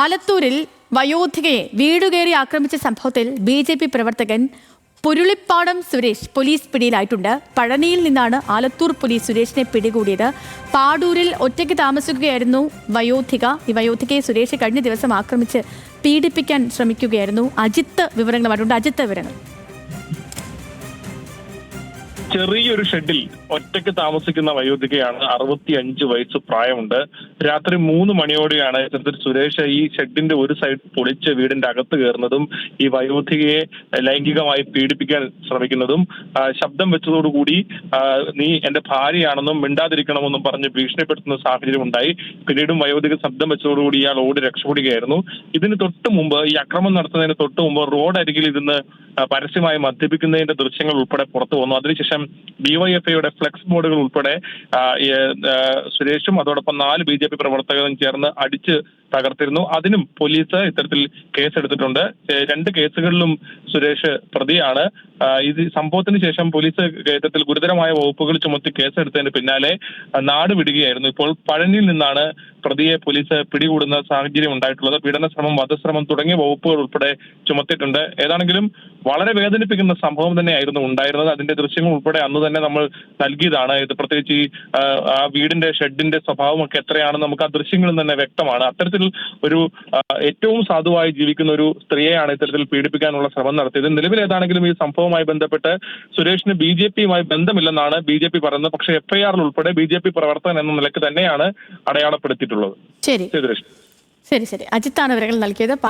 ആലത്തൂരിൽ വയോധികയെ വീടുകയറി ആക്രമിച്ച സംഭവത്തിൽ B J P പ്രവർത്തകൻ പുരുളിപ്പാടം സുരേഷ് പോലീസ് പിടിയിലായിട്ടുണ്ട്. പഴനിയിൽ നിന്നാണ് ആലത്തൂർ പോലീസ് സുരേഷിനെ പിടികൂടിയത്. പാടൂരിൽ ഒറ്റയ്ക്ക് താമസിക്കുകയായിരുന്നു വയോധിക. ഈ വയോധികയെ സുരേഷ് കഴിഞ്ഞ ദിവസം ആക്രമിച്ച് പീഡിപ്പിക്കാൻ ശ്രമിക്കുകയായിരുന്നു. അജിത്ത് വിവരങ്ങളുമായിട്ടുണ്ട്. അജിത്ത് വിവരങ്ങൾ. ചെറിയൊരു ഷെഡിൽ ഒറ്റയ്ക്ക് താമസിക്കുന്ന വയോധികയാണ് അറുപത്തി അഞ്ച് വയസ്സ് പ്രായമുണ്ട്. രാത്രി മൂന്ന് മണിയോടെയാണ് ഇത്തരത്തിൽ സുരേഷ് ഈ ഷെഡിന്റെ ഒരു സൈഡ് പൊളിച്ച് വീടിന്റെ അകത്ത് കയറുന്നതും ഈ വയോധികയെ ലൈംഗികമായി പീഡിപ്പിക്കാൻ ശ്രമിക്കുന്നതും. ശബ്ദം വെച്ചതോടുകൂടി നീ എന്റെ ഭാര്യയാണെന്നും മിണ്ടാതിരിക്കണമെന്നും പറഞ്ഞ് ഭീഷണിപ്പെടുത്തുന്ന സാഹചര്യം ഉണ്ടായി. പിന്നീടും വയോധിക ശബ്ദം വെച്ചതോടുകൂടി ഇയാൾ ഓടി രക്ഷപ്പെടുകയായിരുന്നു. ഇതിന് തൊട്ട് മുമ്പ് ഈ അക്രമം നടത്തുന്നതിന് തൊട്ട് മുമ്പ് റോഡ് അരികിൽ ഇരുന്ന് പരസ്യമായി മദ്യപിക്കുന്നതിന്റെ ദൃശ്യങ്ങൾ ഉൾപ്പെടെ പുറത്തു വന്നു. അതിനുശേഷം ഡിവൈഎഫ്ഐയുടെ ഫ്ലെക്സ് ബോർഡുകൾ ഉൾപ്പെടെ സുരേഷും അതോടൊപ്പം നാല് ബി ജെ പി പ്രവർത്തകരും ചേർന്ന് അടിച്ച് തകർത്തിരുന്നു. അതിനും പോലീസ് ഇത്തരത്തിൽ കേസെടുത്തിട്ടുണ്ട്. രണ്ട് കേസുകളിലും സുരേഷ് പ്രതിയാണ്. ഇത് സംഭവത്തിന് ശേഷം പോലീസ് ഇത്തരത്തിൽ ഗുരുതരമായ വകുപ്പുകൾ ചുമത്തി കേസെടുത്തതിന് പിന്നാലെ നാട് വിടുകയായിരുന്നു. ഇപ്പോൾ പഴനിയിൽ നിന്നാണ് പ്രതിയെ പോലീസ് പിടികൂടുന്ന സാഹചര്യം ഉണ്ടായിട്ടുള്ളത്. പീഡനശ്രമം വധശ്രമം തുടങ്ങിയ വകുപ്പുകൾ ഉൾപ്പെടെ ചുമത്തിയിട്ടുണ്ട് ഏതാണെങ്കിലും വളരെ വേദനിപ്പിക്കുന്ന സംഭവം തന്നെയായിരുന്നു ഉണ്ടായിരുന്നത്. അതിന്റെ ദൃശ്യങ്ങൾ ഉൾപ്പെടെ അന്ന് തന്നെ നമ്മൾ നൽകിയതാണ്. ഇത് പ്രത്യേകിച്ച് ഈ ആ, ആ വീടിന്റെ ഷെഡിന്റെ സ്വഭാവമൊക്കെ എത്രയാണെന്ന് നമുക്ക് ആ ദൃശ്യങ്ങളിൽ തന്നെ വ്യക്തമാണ്. അത്തരത്തിൽ ഒരു ഏറ്റവും സാധുവായി ജീവിക്കുന്ന ഒരു സ്ത്രീയെയാണ് ഇത്തരത്തിൽ പീഡിപ്പിക്കാനുള്ള ശ്രമം നടത്തിയത്. നിലവിൽ ഏതാണെങ്കിലും ഈ സംഭവവുമായി ബന്ധപ്പെട്ട് സുരേഷിന് ബി ജെ പിയുമായി ബന്ധമില്ലെന്നാണ് ബി ജെ പി പറയുന്നത്. പക്ഷേ എഫ്ഐആറിൽ ഉൾപ്പെടെ ബി ജെ പി പ്രവർത്തകൻ എന്ന നിലയ്ക്ക് തന്നെയാണ് അടയാളപ്പെടുത്തിയിട്ടുള്ളത്. ശരി. ശരി ശരി. അജിത്താണ് വിവരങ്ങൾ നൽകിയത്.